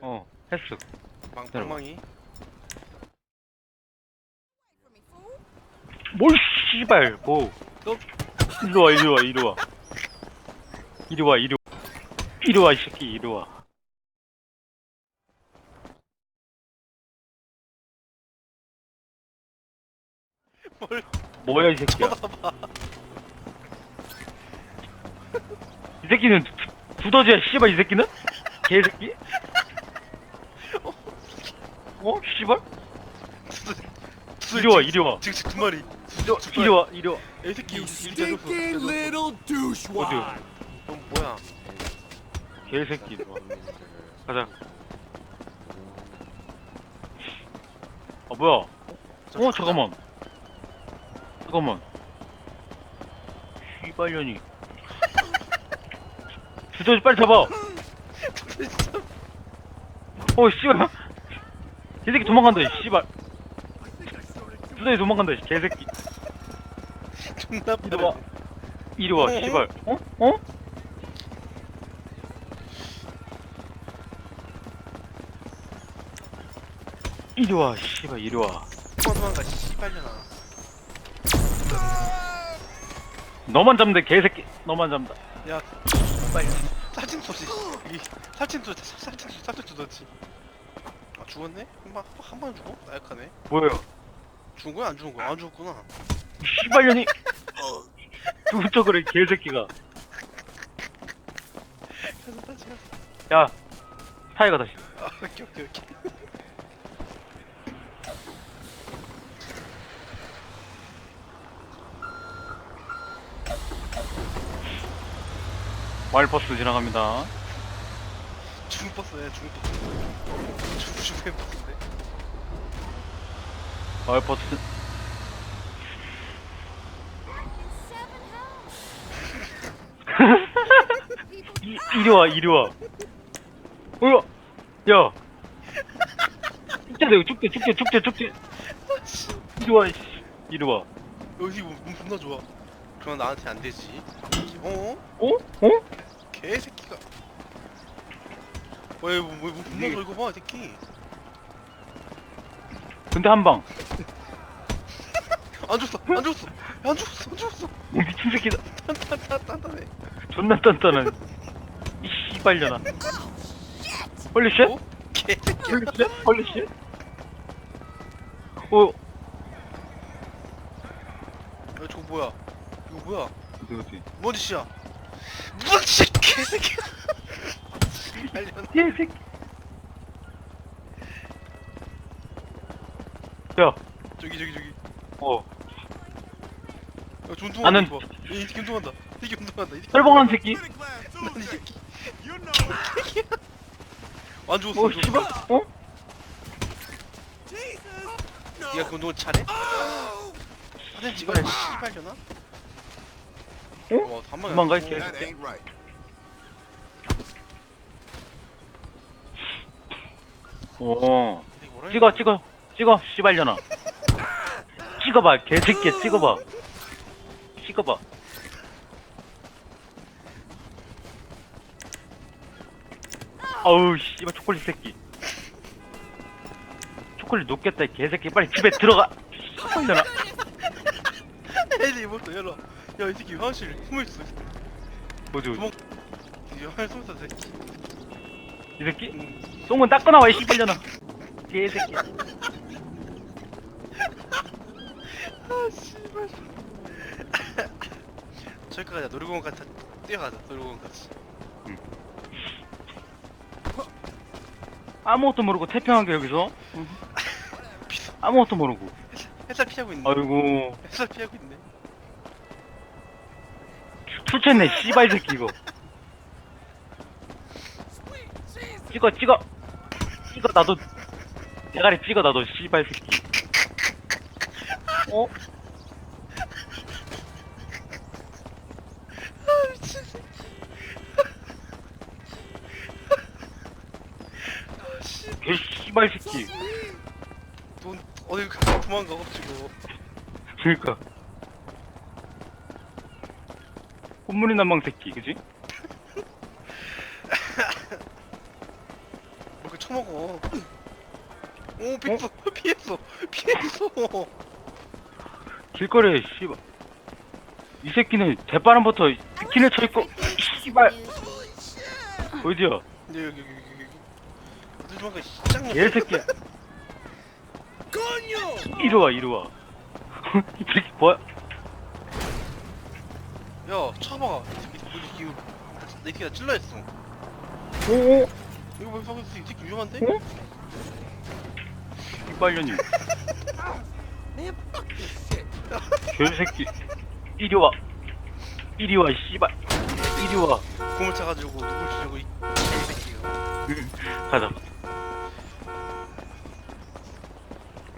어 했어. 망 기다려봐. 방망이. 뭘 씨발 뭐. 너, 이리 와 이리 와 이리 와. 이리 와 이리 와. 이리 와 이 새끼 이리 와. 뭘? 뭐야 이 새끼야. 이 새끼는 두- 두더지야 씨발 이 새끼는? 개새끼 어 씨발? 이리 와 이리 와. 지금 지금 두 마리. 이리 와 이리 와 이리 와. 이 새끼 You 이렇게 해줬어. stinky little douchewad! 넌 뭐야? 개새끼. 가자. 아 뭐야? 어 잠깐만. 잠깐만. 씨발년이. 두더지 빨리 잡아. 어 씨발 개새끼 도망간다 이 씨발 두더지 도망간다 이 개새끼 존나 이리 와 이리 와 씨발 어? 어? 이리 와 씨발 이리 와 도망 도망가 씨발려나. 너만 돼 개새끼 너만 잡는다 야 빨리 살찐. 이 살찐 소리 살찐 소리 살찐 두더지. 아 죽었네? 한방 한방 죽어? 나약하네. 뭐예요 죽은 거야 안 죽은 거야? 안 죽었구나. 씨발년이 죽었죠 그래 개새끼가 다시. 야 타이가 다시 아 오케이 오케이 오케이. 마을버스 지나갑니다 죽은 버스네 죽은 버스. 죽 죽은 버스네. 마을버스 이, 이리 와 이리 와 어야 야 축제 되고 축제 축제 축제 축제 이리 와 이씨. 이리 와 여기 몸, 몸 존나 좋아. 그럼 나한테 안 되지. 어? 어? 어? 개새끼가. 왜, 뭐, 뭐, 뭐, 존나 좋아, 이거 봐, 이 새끼. 근데 한 방 안 죽었어, 안 죽었어, 안 죽었어, 안 죽었어. 미친 새끼다 단단단단해. 존나 단단한 이 씨발려나 홀리쉣? 어? 홀리쉣? 홀리쉣? 어 야, 저거 뭐야? 이거 뭐야? 누구지? 뭔 짓이야? 뭔 짓이야, 개새끼야. 개새끼 야 저기, 저기, 저기. 어, 야, 저 운동한다, 나는- 이거 봐. 야, 이 새끼 운동한다. 이 새끼 운동한다. 이 새끼. 새끼? 난이 새끼. 안 죽었어, 어, 안 죽었어. 씨발? 어? 니가 그 운동을 잘해? 사진 찍어야 씨발려나? 어? 와, 도망가, 이 어. That ain't right. 어, 뭐라 찍어, 찍어, 찍어, 씨발려나. 찍어봐, 개새끼야, 찍어봐. 찍어봐. 어우, 씨발, 초콜릿 새끼. 초콜릿 녹겠다, 이 개새끼. 빨리 집에 들어가. 씨발려나. 애들 이모터 열어 야이 새끼 화장실 숨어있어 뭐지, 구멍 이 화장실 숨어있어 새끼 이 새끼? 응. 똥은 닦고 나와, 이 씨발려나. 개새끼야. 아 씨발. 저기까지 가자 놀이공원 같이 뛰어가자 놀이공원 같이. 아무것도 모르고 태평하게 여기서. 아무것도 모르고. 햇살 피하고 있네. 아이고. 햇살 피하고 있네. 출첵네 씨발 새끼 이거. 찍어 찍어. 찍어 나도. 대가리 찍어 나도 씨발 새끼 어? 아 미친 개 씨발 새끼 돈 어딜 가 도망가 가지고 그니까 꽃무늬 난방 새끼 그지? 뭐그 처먹어. 오 피했어 피했어 피했어. 길거리에 씨발 이 새끼는 대바람부터 스킨을 쳐있고 씨발 어디야 여기 여기 여기 여기. 누구만가 짱. 얘 새끼야 이리 와 이리 와이 새끼 뭐야 야 쳐봐. 이 새끼 이 새끼 이거 내 새끼가 찔러 했어. 오오 이거 왜 있어? 이 새끼 위험한데? 어? 이빨년이 개새끼 이리 와 이리 와 씨발 이리 와 공을 차가지고 누굴 주려고 이 새끼가. 가자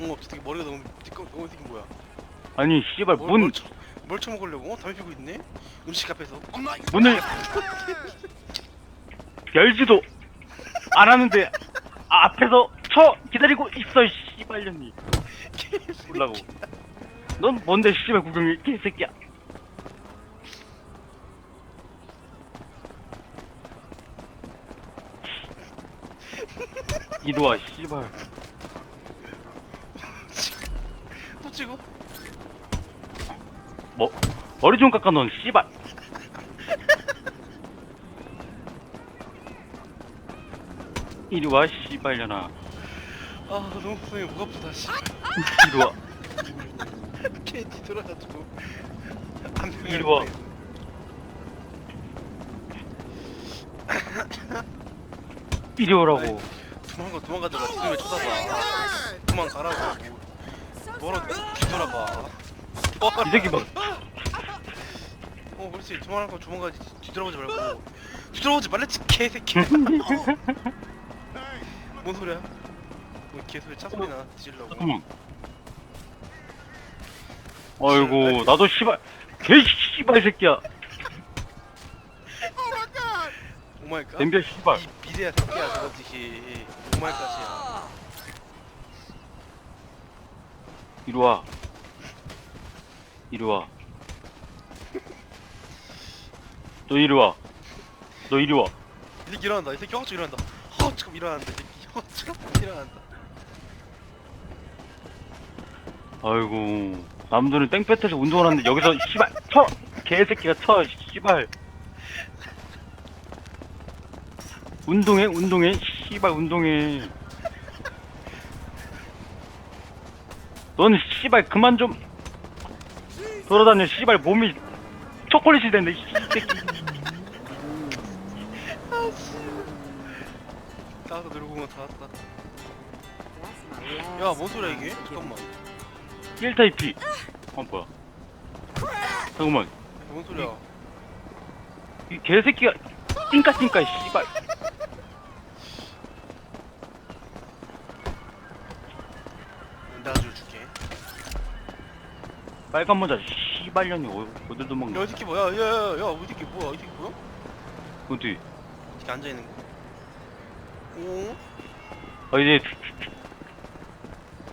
어, 저 새끼 머리가 너무 띠꺼. 어, 이 새끼 뭐야? 아니 씨발 뭘, 문 뭘, 쳐, 뭘 쳐먹으려고? 어, 담배 피고 있네? 음식 앞에서. 문을 열지도 안 하는데 앞에서 쳐 기다리고 있어 씨발년이 몰라고 넌 뭔데 씨발 구경이 개새끼야? 이리 와 씨발. 또 찍어? 뭐 머리 좀 깎아 넌 씨발. 이리 와 씨발년아. 아, 너무 구성이 무겁다, 씨. 이리 와 걔 뒤돌아가지고. 안 이리 와. 이리 오라고 도망가, 도망가다가 뒤에 쳐다봐. 도망가라고. 뭐라 뒤돌아봐. 이 새끼 막 어, 그렇지. 도망가고 도망가지. 뒤돌아보지 말고. 뒤돌아보지 말랬지, 개새끼. 뭔 소리야? 뭐 개소리 차 소리나 뒤질라고. 잠깐만 아이고 나도 씨발 개 씨발 새끼야 오마이갓. 덤벼 씨발 이 비대야 새끼야 저거지. 오마이갓이야. 이리 와 이리 와너 이리 와너 이리 와 이 새끼 일어난다. 이 새끼 허겁지겁 일어난다. 허겁지겁 일어난다. 이 새끼 허겁지겁 일어난다. 아이고 남들은 땡볕에서 운동을 하는데 여기서 씨발 쳐 개새끼가 쳐 씨발 운동해 운동해 씨발 운동해 넌 씨발 그만 좀 돌아다녀 씨발 몸이 초콜릿이 됐네 이 새끼 다 왔다 누르고만 다 왔다. 야, 뭔 소리야 이게? 잠깐만. 1타입 어 뭐야 잠깐만 뭔 소리야? 이 개새끼가 띵까띵까 씨발 내가 줄 줄게. 빨간 모자 씨발년이 어- 어딜 야, 도망가 이 새끼 뭐야? 야, 야, 야, 이 새끼 뭐야? 이 새끼 뭐야? 어디 이 새끼 앉아 있는 거. 오? 아 이제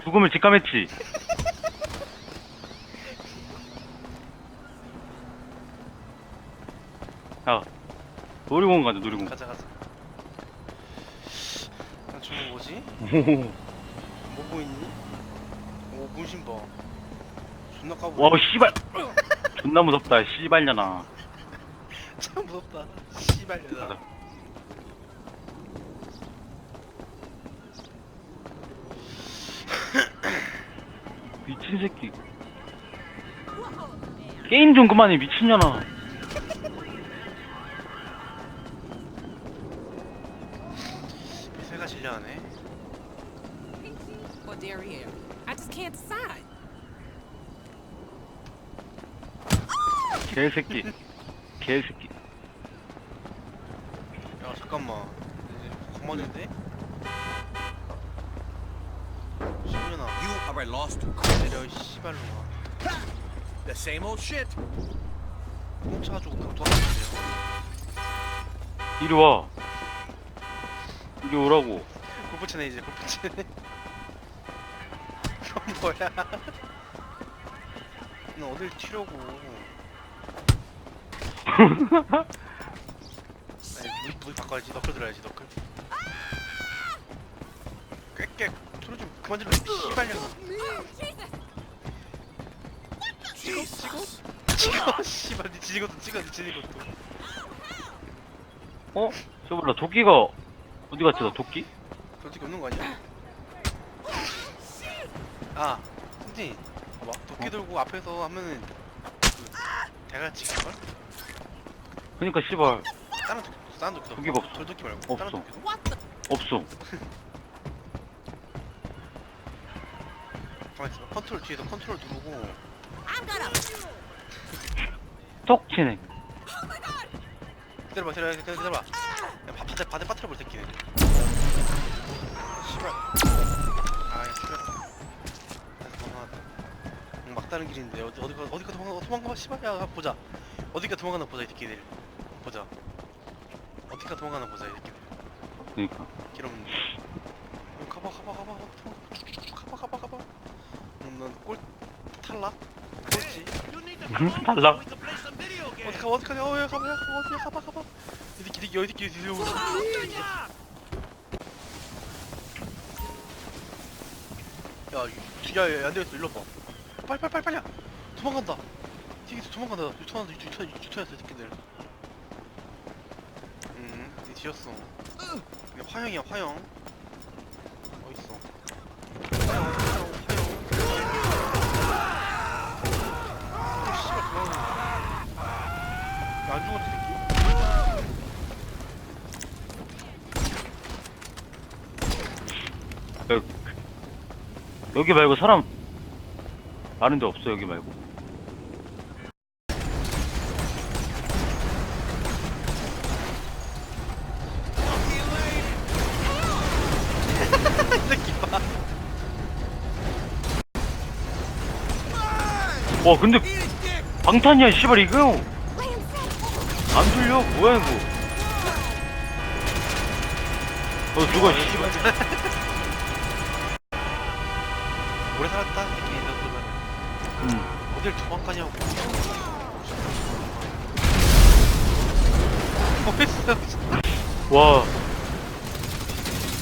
죽음을 직감했지 야 놀이공원 가자 놀이공원 가자, 가자. 나 저거 뭐지? 오, 뭐 보이니? 오, 문신 봐. 존나 까부. 와 씨발 존나 무섭다 씨발년아 참 무섭다. 씨발려다. 가자. 미친 새끼 게임 좀 그만해 미친년아 새가 질려하네. or derriere. I just can't decide. 개새끼 개새끼 야, 잠깐만. 이제 고만인데? 신년아. You are a lost 내려, 이 씨발로 와. The same old shit. 훔쳐가지고 그럼 도와주세요. 이리 와 이리 오라고 골프치네 이제 골프치네. 뭐야? 너 어딜 튀려고? 아니 무기 무기 바꿔야지 너클 들어야지 너클. 새끼야 소리 좀 그만 질러 씨발년 찍어 찍어 찍어 씨발 니 지진 것도 찍어 니 지진 것도 어? 저 몰라 도끼가 어디 갔지 나 도끼? 도끼 없는 거 아니야? 아 승진 봐봐 도끼 어? 들고 앞에서 하면은 그 대가 찍을걸? 그니까 씨발. 다른 도끼 다른 도끼 도끼 없어. 저 도끼 말고 다른 없어. 도끼 없어. 가만히 있어 컨트롤 뒤에서 컨트롤 누르고. 톡 치네. 기다려봐 기다려봐 기다려봐 기다려봐. 야, 바, 바닥 바닥 빠뜨려 볼 새끼네. 씨발. 아야 씨발. 도망가다 응, 막다른 길인데. 어디 어디가 어디가 도망가 도망가 씨발. 야 보자. 어디가 도망가나 보자 이 새끼들 보자. 어디가 도망가나 보자 이 새끼들 그니까. 길 없는데 응, 가봐 가봐 가봐. 도망가 가봐 가봐 가봐. 넌꼴 탈락? 그렇지. 달라 어디 가 어디 가냐? 어야 가봐 야 어디야? 가봐 가봐. 이 새끼 이 새끼 이 새끼 이 새끼 야, 이- 야, 야, 안 되겠어. 일로 봐. 빨리, 빨리, 빨리, 빨리. 도망간다. 뒤에서 도망간다. 유턴한다. 유턴, 유턴했어, 새끼들. 뒤였어. 이게 화형이야, 화형. 어딨어? 어, 여기 말고 사람 많은 데 없어 여기 말고 와 근데 방탄이야 씨발 이거 안 들려 뭐야 이거 어 죽어 씨발 오래 살았다, 이 새끼. 너 그러면. 음. 어딜 도망가냐고. 뭐했어? 와.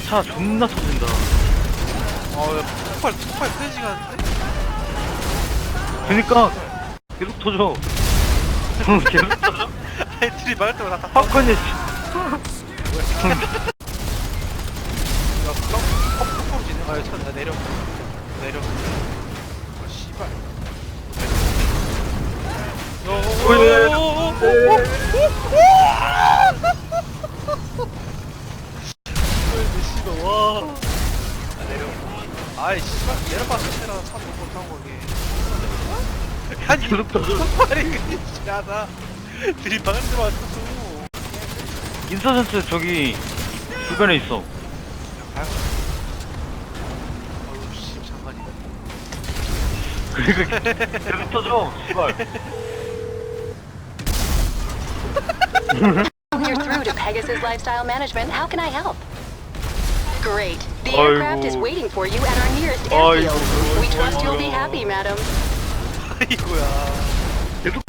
차 존나 터진다. 아, 야, 폭발, 폭발 세지가 않는데? 그니까 계속 터져. 응, 계속 터져. 애들이 말할 때마다 다 팝콘이 깜, 깜지네. 아, 차, 나 내려. 내려. 아, 씨발. 오, 예, 예. 씨발, 와. 나 내려. 아이, 씨발, 내려봐, 테라 차도 못하고, 거기. 아니. 아니, 그게 나 들이박은 들어왔어. 인서전스 저기 주변에 있어. 어우, 씨, 장관이다. 그러니까 계속 터져. 씨발. You're through to Pegasus Lifestyle Management. How can I help? Great. The aircraft is waiting for you at our nearest airfield. We trust you'll be happy, madam. 아이고야. 계속